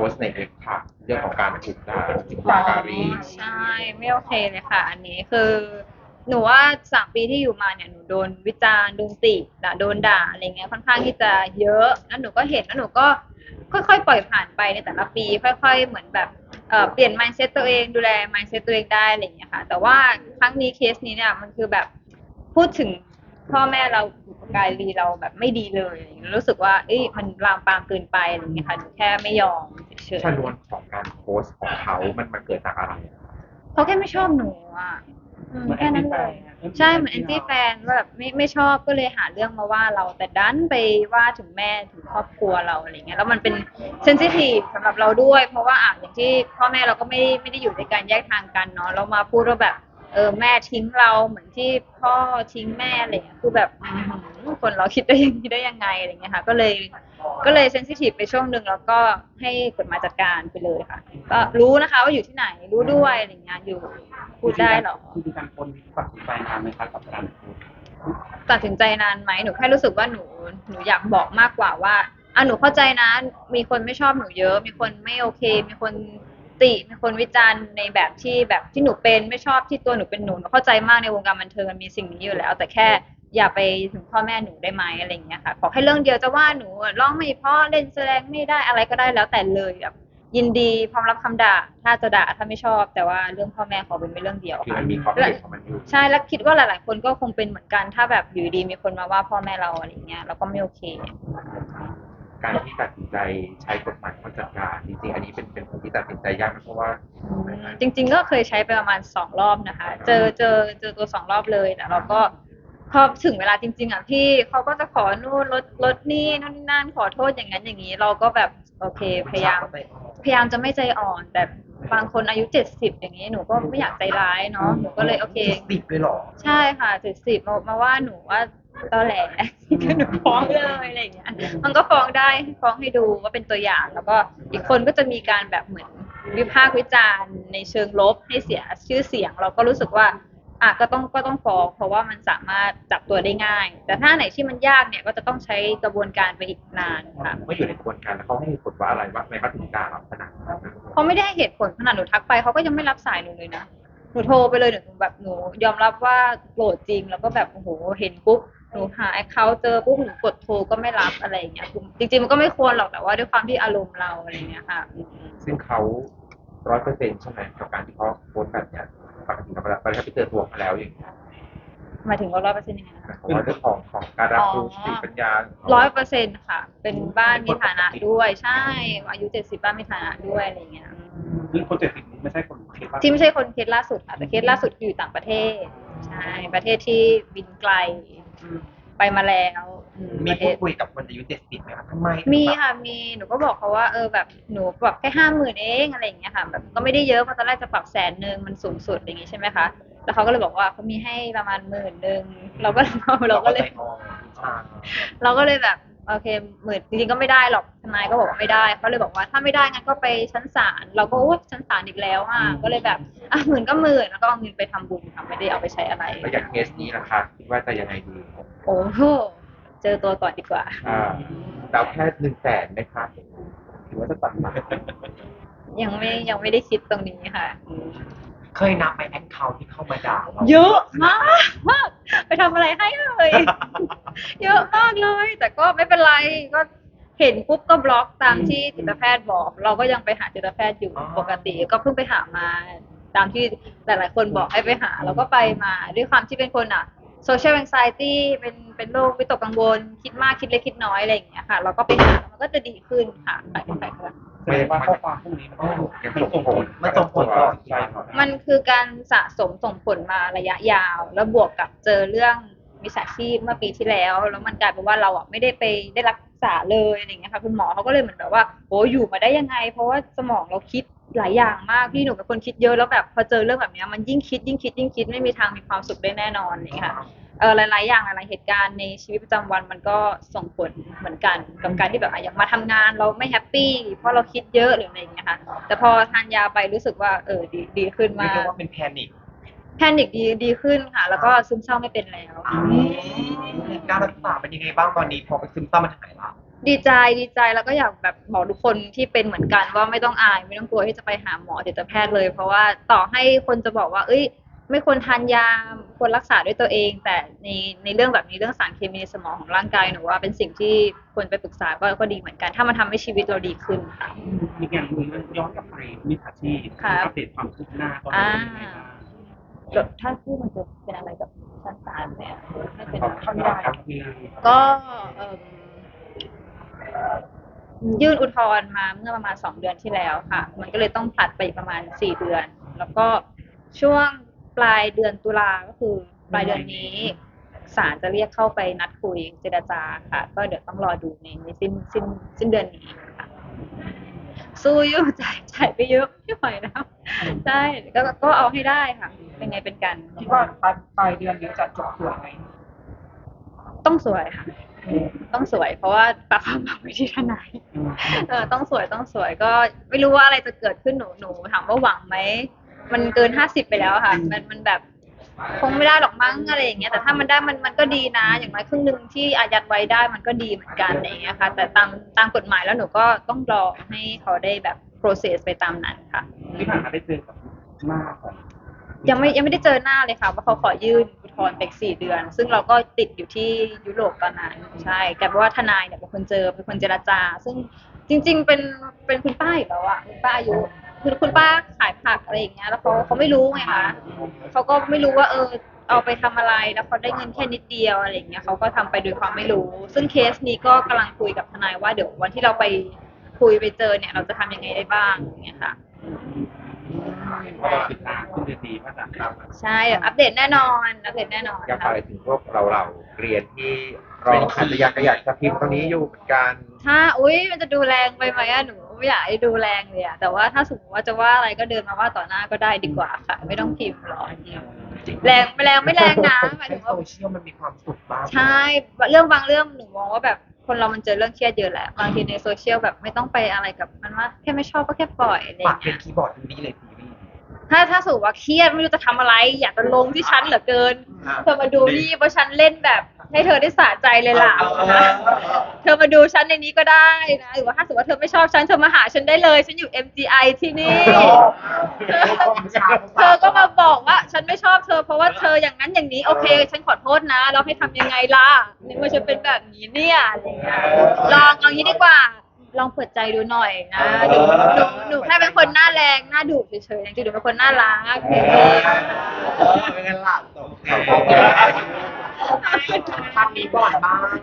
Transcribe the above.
พสต์ในเอ็กค่ะเรื่องของการถูกด่าถึงปาการีใช่ ไม่โอเคเลยค่ะ อันนี้คือ หนูว่าสามปีที่อยู่มาเนี่ยหนูโดนวิจารณ์โดนติด่าโดนด่าอะไรเงี้ยค่อนข้างที่จะเยอะแล้วหนูก็เห็นแล้วหนูก็ค่อยๆ ปล่อยผ่านไปในแต่ละปี ค่อย ๆ เหมือนแบบเปลี่ยน mindset ตัวเองดูแล mindset ตัวเองได้อะไรอย่างเงี้ยค่ะ แต่ว่าครั้งนี้เคสนี้เนี่ยมันคือแบบพูดถึงพ่อแม่เราบุปการีเราแบบไม่ดีเลยรู้สึกว่าเอ้ยมันลามปามเกินไปอะไรอย่างเงี้ยค่ะหนูแค่ไม่ยอม ชนวนของการโพสต์ของเขา มันมันเกิดจากอะไรๆเขาแค่ไม่ชอบหนูอะอืมแค่นั้นเลยใช่เหมือนแอนตี้แฟนว่าแบบไม่ไม่ชอบก็เลยหาเรื่องมาว่าเราแต่ดันไปว่าถึงแม่ถึงครอบครัวเราอะไรเงี้ยแล้วมันเป็นเซนซิทีฟสำหรับเราด้วย เพราะว่าอะอย่างที่พ่อแม่เราก็ไม่ได้ไม่ได้อยู่ในการแยกทางกันเนาะเรามาพูดว่าแบบ เออแม่ทิ้งเราเหมือนที่พ่อทิ้งแม่อะไรเงี้ยคือแบบอื้อหือคนเราคิดได้อยังนี้ได้ยังไงอะไรเงี้ยค่ะ ก็เลยก็เลยเซนซิทีฟไปช่วงหนึ่งแล้วก็ให้กฎหมายจัดการไปเลยค่ะ ก็รู้นะคะว่าอยู่ที่ไหนรู้ด้วยอะไรเงี้ยอยู่พูดได้หรอคือมีการคนตัดสินใจนานไหมครับกับการโพสต์ตัดสินใจนานไหมหนูแค่รู้สึกว่าหนูหนูอยากบอกมากกว่าว่าอะหนูเข้าใจนะ มีคนไม่ชอบหนูเยอะ มีคนไม่โอเค มีคน ติมีคนวิจารณ์ในแบบที่แบบที่หนูเป็นไม่ชอบที่ตัวหนูเป็นหนูหนูเข้าใจมากในวงการบันเทิงมันมีสิ่งนี้อยู่แล้ว แต่แค่อย่าไปถึงพ่อแม่หนูได้ไหมอะไรอย่างเงี้ยค่ะขอแค่เรื่องเดียวจะว่าหนูร้องไม่เพราะเล่นแสดงไม่ได้อะไรก็ได้แล้วแต่เลยแบบยินดีพร้อมรับคำด่าถ้าจะด่าถ้าไม่ชอบ แต่ว่าเรื่องพ่อแม่ขอเป็นไม่เรื่องเดียวคือค่ะมันมีความเห็นของมันอยู่ใช่แล้วคิดว่าหลาย ๆ คนก็คงเป็นเหมือนกันถ้าแบบอยู่ดีมีคนมาว่าพ่อแม่เราอะไรเงี้ยเราก็ไม่โอเค การที่ตัดสินใจใช้กฎหมายมาจัดการจริงๆ อันนี้เป็นเป็นคนที่ตัดสินใจยากนะเพราะว่า จริง ๆ ก็เคยใช้ไปประมาณสองรอบนะคะ เจอเจอเจอตัวสองรอบเลยแต่เราก็พอถึงเวลาจริง ๆ อะพี่เขาก็จะขอนู่นลดลดนี่นู่นนี่นั่นขอโทษอย่างนั้นอย่างนี้ เราก็แบบโอเคพยายามพยายามจะไม่ใจอ่อนแต่บางคนอายุเจ็ดสิบอย่างนี้หนูก็ไม่อยากใจร้ายเนาะหนูก็เลยโอเคติดเลยเหรอใช่ค่ะเจ็ดสิบมามาว่าหนูว่า ตอแหลหนูฟ้องเลยอะไรอย่างเงี้ย มันก็ฟ้องได้ฟ้องให้ดูว่าเป็นตัวอย่าง แล้วก็อีกคนก็จะมีการแบบเหมือนวิพากษ์วิจารณ์ในเชิงลบให้เสียชื่อเสียง เราก็รู้สึกว่าอะก็ต้องก็ต้องฟ้องเพราะว่ามันสามารถจับตัวได้ง่าย แต่ถ้าไหนที่มันยากเนี่ยก็จะต้องใช้กระบวนการไปอีกนานค่ะเมื่ออยู่ในกระบวนการแล้วเขาให้เหตุผลว่าอะไรว่าทำไมเขาถึงกล้ารับขนาดนั้นนะเขาไม่ได้ให้เหตุผลขนาดหนูทักไปเขาก็ยังไม่รับสายหนูเลยนะหนูโทรไปเลยหนูแบบหนูยอมรับว่าโกรธจริงแล้วก็แบบโอ้โหเห็นปุ๊บ หนูหาเขาเจอปุ๊บหนูกดโทรก็ไม่รับอะไรอย่างเงี้ยคือจริงๆมันก็ไม่ควรหรอกแต่ว่าด้วยความที่อารมณ์เราอะไรอย่างเงี้ยค่ะอืมซึ่งเขาร้อยเปอร์เซ็นต์ใช่ไหมกับการที่เขาโพสต์แบบเนี้ยปกติเราเวลาเวลาเขาไปเจอตัวมาแล้วอย่างเงี้ยหมายถึงว่าร้อยเปอร์เซ็นต์ยังไงนะคะเพราะว่าเรื่องของของการรับรู้สติปัญญาร้อยเปอร์เซ็นต์ค่ะ เป็นบ้านมีฐานะด้วย ใช่อายุเจ็ดสิบบ้านมีฐานะด้วยอะไรอย่างเงี้ยอืมคือคนเจ็ดสิบนี้ไม่ใช่คนเคสว่าที่ไม่ใช่คนเคสล่าสุดค่ะแต่เคสล่าสุดคืออยู่ต่างประเทศ ใช่ ประเทศที่บินไกล ไปมาแล้วอืมีประเทพูดศคุยกับคนอายุเจ็ดสิบไหมครับทำไมมีค่ะมีหนูก็บอกเขาว่าเออแบบหนูแบบแค่ห้าหมื่นเองอะไรอย่างเงี้ยค่ะแบบก็ไม่ได้เยอะเพราะตอนแรกจะปรับแสนหนึ่งมันสูงสุดอย่างงี้ใช่ไหมคะแล้วเขาก็เลยบอกว่าเขามีให้ประมาณหมื่นหนึ่งเราก็เราก็เลยใจอ่อนใช่เราก็เลยแบบ โอเคหมื่นจริงๆก็ไม่ได้หรอกทนายก็บอกว่าไม่ได้เขาเลยบอกว่าถ้าไม่ได้งั้นก็ไปชั้นศาลเราก็โอ้ชั้นศาลอีกแล้วอะก็เลยแบบอะหมื่นก็หมื่นแล้วก็เอาเงินไปทำบุญค่ะไม่ได้เอาไปใช้อะไรแล้วอย่างเคสนี้นะคะคิดว่าจะยังไงดีโอ้โหเจอตัวก่อนดีกว่าอ่าเราแค่หนึ่งแสนไหมคะหรือว่าจะตัดมายังไม่ยังไม่ได้คิดตรงนี้ค่ะ เคยนับไปแอคเคาท์ที่เข้ามาด่าเราเยอะมากไปทำอะไรให้เลย เยอะมากเลย แต่ก็ไม่เป็นไรก็เห็นปุ๊บก็บล็อกตามที่จิตแพทย์บอก เราก็ยังไปหาจิตแพทย์อยู่ปกติ ก็เพิ่งไปหามา ตามที่หลายๆคนบอกให้ไปหาเราก็ไปมาด้วยความที่เป็นคนอะ social anxiety เป็นเป็นโรควิตกกังวล คิดมากคิดเล็กคิดน้อยอะไรอย่างเงี้ยค่ะ เราก็ไปหามันก็จะดีขึ้นค่ะไปไปไปแสดงว่าข้อความพวกนี้มันยังส่งผลมันส่งผลต่อใช่ครับมันคือการสะสมส่งผลมาระยะยาว แล้วบวกกับเจอเรื่องมิจฉาชีพเมื่อปีที่แล้ว แล้วมันกลายเป็นว่าเราอะไม่ได้ไปได้รักษาเลยอะไรอย่างเงี้ยค่ะคุณหมอเขาก็เลยเหมือนแบบว่าโอ้อยู่มาได้ยังไง เพราะว่าสมองเราคิดหลายอย่างมากพี่หนูเป็นคนคิดเยอะแล้วแบบพอเจอเรื่องแบบเนี้ยมันยิ่งคิดยิ่งคิดยิ่งคิดไม่มีทางมีความสุขได้แน่นอนอย่างเงี้ยค่ะ เออหลาย ๆ อย่างหลาย ๆ เหตุการณ์ในชีวิตประจำวันมันก็ส่งผลเหมือนกันกับการที่แบบอะอย่างมาทำงานเราไม่แฮปปี้เพราะเราคิดเยอะหรืออะไรอย่างเงี้ยค่ะแต่พอทานยาไปรู้สึกว่าเออดีดีขึ้นเรียมากได้กว่าเป็นแพนิคแพนิคดีดีขึ้นค่ะ แล้วก็ซึมเศร้าไม่เป็นแล้ว การรักษาเป็นยังไงบ้างตอนนี้พอไปซึมเศร้ามันหายละดีใจดีใจแล้วก็อยากแบบบอกทุกคนที่เป็นเหมือนกันว่าไม่ต้องอาย ไม่ต้องกลัวที่จะไปหาหมอจิตแพทย์เลย เพราะว่าต่อให้คนจะบอกว่า เอ้ย ไม่ควรทานยาควรรักษาด้วยตัวเอง แต่ในในเรื่องแบบนี้เรื่องสารเคมีในสมองของร่างกายหนูว่าเป็นสิ่งที่ควรไปปรึกษาก็ก็ดีเหมือนกัน ถ้ามันทำให้ชีวิตเราดีขึ้นค่ะ อีกอย่างหนึ่งย้อนกลับไปมิจฉาชีพครับ อัปเดตความคืบหน้าตอนนี้เป็นยังไงบ้างแบบถ้าพูดมันจะเป็นอะไรกับชั้นศาลเนี่ยไม่เป็นขอบไรคุณครับที่ก็เอิ่มยื่นอุทธรณ์มาเมื่อประมาณสองเดือนที่แล้วค่ะ มันก็เลยต้องผลัดไปอีกประมาณสี่เดือน แล้วก็ช่วง ปลายเดือนตุลาก็คือปลายเดือนนี้ศาลจะเรียกเข้าไปนัดคุยเจรจาค่ะ ก็เดี๋ยวต้องรอดูในในสิ้นสิ้นสิ้นเดือนนี้ค่ะ สู้อยู่จ่ายจ่ายไปเยอะไม่ไหวแล้วใช่ก็ก็เอาให้ได้ค่ะ เป็นไงเป็นกันคิดว่าปลายปลายเดือนนี้จะจบสวยไหมต้องสวยค่ะ ต้องสวย เพราะว่าปากความหวังไว้ที่ทนายอืมเออต้องสวยต้องสวยก็ไม่รู้ว่าอะไรจะเกิดขึ้นหนูหนูถามว่าหวังไหม มันเกินห้าสิบไปแล้วอะค่ะ มันมันแบบคงไม่ได้หรอกมั้งอะไรอย่างเงี้ยแต่ถ้ามันได้มันมันก็ดีนะ อย่างน้อยครึ่งหนึ่งที่อายัดไว้ได้มันก็ดีเหมือนกันอะไรอย่างเงี้ยค่ะ แต่ตามตามกฎหมายแล้วหนูก็ต้องรอให้เขาได้แบบ process ไปตามนั้นค่ะ ที่ผ่านมาได้เจอกับหน้าของยังไม่ยังไม่ได้เจอหน้าเลยค่ะว่าเขาขอยื่นอุทธรณ์ไปอีกสี่เดือน ซึ่งเราก็ติดอยู่ที่ยุโรปตอนนั้นใช่กลายเป็นว่าทนายเนี่ยเป็นคนเจอเป็นคนเจรจา ซึ่งจริง ๆ เป็นเป็นคุณป้าอยู่แล้วอะคุณป้าอายุ คือคุณป้าขายผักอะไรอย่างเงี้ย แล้วเขาเขาไม่รู้ไงคะเขาก็ไม่รู้ว่าเออเอาไปทำอะไรแล้วเขาได้เงินแค่นิดเดียวอะไรอย่างเงี้ยเขาก็ทำไปโดยความไม่รู้ ซึ่งเคสนี้ก็กำลังคุยกับทนายว่าเดี๋ยววันที่เราไปคุยไปเจอเนี่ย เราจะทำยังไงได้บ้างอย่างเงี้ยค่ะก็รอติดตามขึ้นเดือนดีว่าจะครับใช่เดี๋ยวอัปเดตแน่นอนอัปเดตแน่นอนอยากฝากค่ะอะไรถึงพวกเราเราเรียนที่รออาจจะอยากอยากจะพิมพ์ตรงนี้อยู่เหมือนกันถ้าอุ้ยมันจะดูแรงไปไหมอะหนู ไม่อยากให้ดูแรงเลยอะแต่ว่าถ้าสมมติว่าจะว่าอะไรก็เดินมาว่าต่อหน้าก็ได้ดีกว่าค่ะ ไม่ต้องพิมพ์หรอกแรงไม่แรงไม่แรงนะหมายในถึงโซว่าเชียลมันมีความสุขบ้างใช่เรื่องบางเรื่องหนูมองว่าแบบคนเรามันเจอเรื่องเครียดเยอะแหละบางทีในโซเชียลแบบไม่ต้องไปอะไรกับมันมากแค่ไม่ชอบก็แค่ปล่อยอะไรอปาย่ากงเป็เงี้นยคีย์บอร์ดดูดีเลยทีวี ถ้าถ้าสมมติว่าเครียดไม่รู้จะทำอะไร อยากจะลงที่ชั้นเหลือเกิน เธอมาดูนี่เพราะฉันเล่นแบบให้เธอได้สะใจเลยล่ะเธอมาดูฉันในนี้ก็ได้นะหรือว่าถ้าสมมติว่าเธอไม่ชอบฉันเธอมาหาฉันได้เลย ฉันอยู่ MGI ที่นี่ เธอก็มาบอกว่าฉันไม่ชอบเธอเพราะว่าเธออย่างนั้นอย่างนี้โอเค ฉันขอโทษนะเราให้ทำยังไงล่ะนี่ว่าฉันเป็นแบบนี้เนี่ยอะไรเงี้ยลองเอางี้ดีกว่า ลองเปิดใจดูหน่อยนะหนูหนูหนูแค่เป็นคนหน้าแรงหน้าดุเฉยๆจริงๆหนูเป็นคนน่ารักเป็นไงล่ะทำนี้ก่อนบ้าง